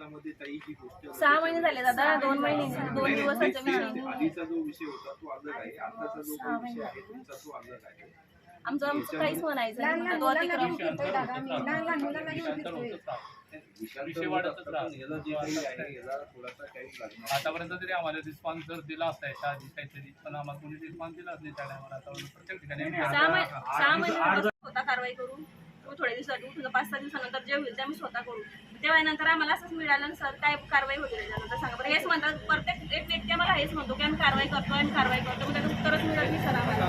सहा महिने झाले दादा दोन महिने दोन नाही, दिवसाच्या नाही, विषयी ते आधीचा जो विषय होता तो अलग आहे. आताचा जो काही विषय आहे तुमचा तो अलग आहे. आमचं आमचं काहीच म्हणायचं नाही. म्हणतात, "तो अतिक्रम विषय वाढतच याला जे काही आहे याला थोडासा काही लागणार आतापर्यंत तरी आम्हाला रिस्पॉन्स जर दिला असता याच्या आधी काहीतरी पण आम्हाला कोणी रिस्पॉन्स दिलाच नाही त्या टायमाला आतापर्यंत प्रत्येक ठिकाणी कारवाई करू मग थोड्या दिवसात उठून पाच सहा दिवसानंतर जे होईल ते आम्ही स्वतः करू. तेव्हा नंतर आम्हाला असंच मिळालं सर काय कारवाई होती त्याच्यानंतर सांगा. बरं हेच म्हणतात प्रत्येक एक व्यक्ती आम्हाला हेच म्हणतो की आम्ही कारवाई करतो आम्ही कारवाई करतो मग त्याचं उत्तरच मिळत नाही सर आम्हाला.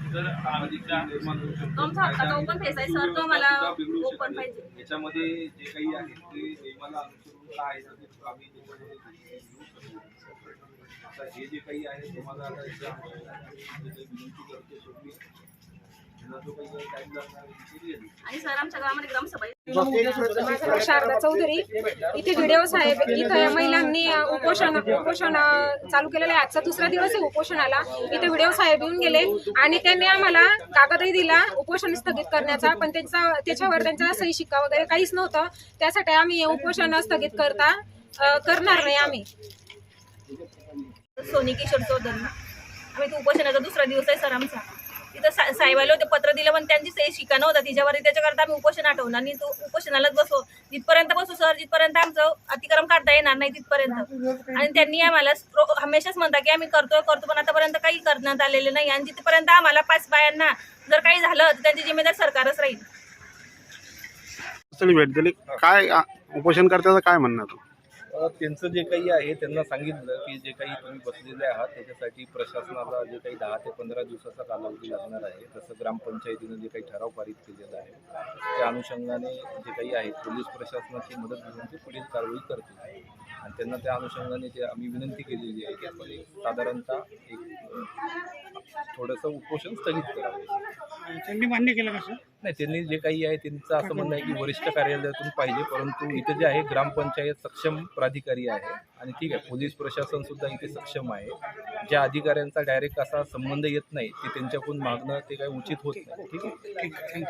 आता प्रत्येक गोष्टीला जे काही आहे आपण जर आमच्या निर्माण होऊ शकतो. तुमचा हक्काचा ओपन फेस आहे सर तो मला सुद्धा बिघडू ओपन शकते. पाहिजे याच्यामध्ये जे काही आहे ते नियमाला अनुसरून काय आहे ते आम्ही त्याच्यामध्ये घेऊ शकतो. आता हे जे काही आहे तुम्हाला आता विनंती करतो शेवटी आणि सर आमच्या गावामध्ये ग्रामसभा शारदा चौधरी इथे व्हिडिओ साहेब इथे या महिलांनी उपोषण उपोषण चालू केलेलं आहे. आजचा दुसरा दिवस आहे उपोषणाला. इथे व्हिडिओ साहेब येऊन गेले आणि त्यांनी आम्हाला कागदही दिला उपोषण स्थगित करण्याचा. पण त्यांचा त्याच्यावर त्यांचा सही शिक्का वगैरे काहीच नव्हतं. त्यासाठी आम्ही उपोषण स्थगित करता करणार नाही आम्ही. सोनी किशोर चौधरी. आम्ही तो उपोषणाचा दुसरा दिवस आहे सर आमचा. तिथं सा साहेबाला होते पत्र दिलं पण त्यांची सही शिका नव्हता तिच्यावर त्याच्याकरता आम्ही उपोषण आठवलं आणि तो उपोषणालाच बसू. जिथपर्यंत बसू सर जिथपर्यंत आमचं अतिक्रम काढता येणार नाही तिथपर्यंत. आणि त्यांनी आम्हाला हमेशाच म्हणता की आम्ही करतोय करतो पण आतापर्यंत काही करण्यात आलेले नाही. आणि जिथपर्यंत आम्हाला पाच बायांना जर काही झालं तर त्यांची जिम्मेदार सरकारच राहील. भेट दिली. काय उपोषण करत्याचं काय म्हणणं त्यांचं जे काही आहे त्यांना सांगितलं की जे काही तुम्ही बसलेले आहात त्याच्यासाठी प्रशासनाला जे काही दहा ते पंधरा दिवसाचा कालावधी लागणार आहे तसं ग्रामपंचायतीनं जे काही ठराव पारित केलेला आहे त्या अनुषंगाने जे काही आहे पोलीस प्रशासनाची मदत घेऊन ते पुढील कारवाई करतील. आणि त्यांना त्या अनुषंगाने जे आम्ही विनंती केलेली आहे की आपण साधारणतः एक थोडंसं उपोषण स्थगित करावं. त्यांनी मान्य केलं कसं नाही त्यांनी जे काही आहे त्यांचं असं म्हणणं आहे की वरिष्ठ कार्यालयातून पाहिजे परंतु इथे जे आहे ग्रामपंचायत सक्षम प्राधिकारी आहे आणि ठीक आहे पोलीस प्रशासन सुद्धा इथे सक्षम आहे. ज्या अधिकाऱ्यांचा डायरेक्ट असा संबंध येत नाही ते त्यांच्याकडून मागणं ते काही उचित होत नाही. ठीक आहे?